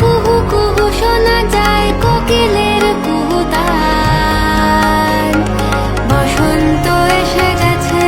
কুহু শোনা যায় বসন্ত এসে গেছে,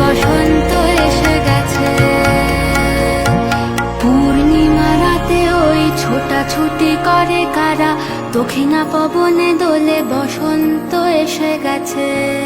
বসন্ত এসে গেছে। পূর্ণিমা রাতে ওই ছোটাছুটি করে কারা, দক্ষিণা পবনে দোলে বসন্ত এসে গেছে।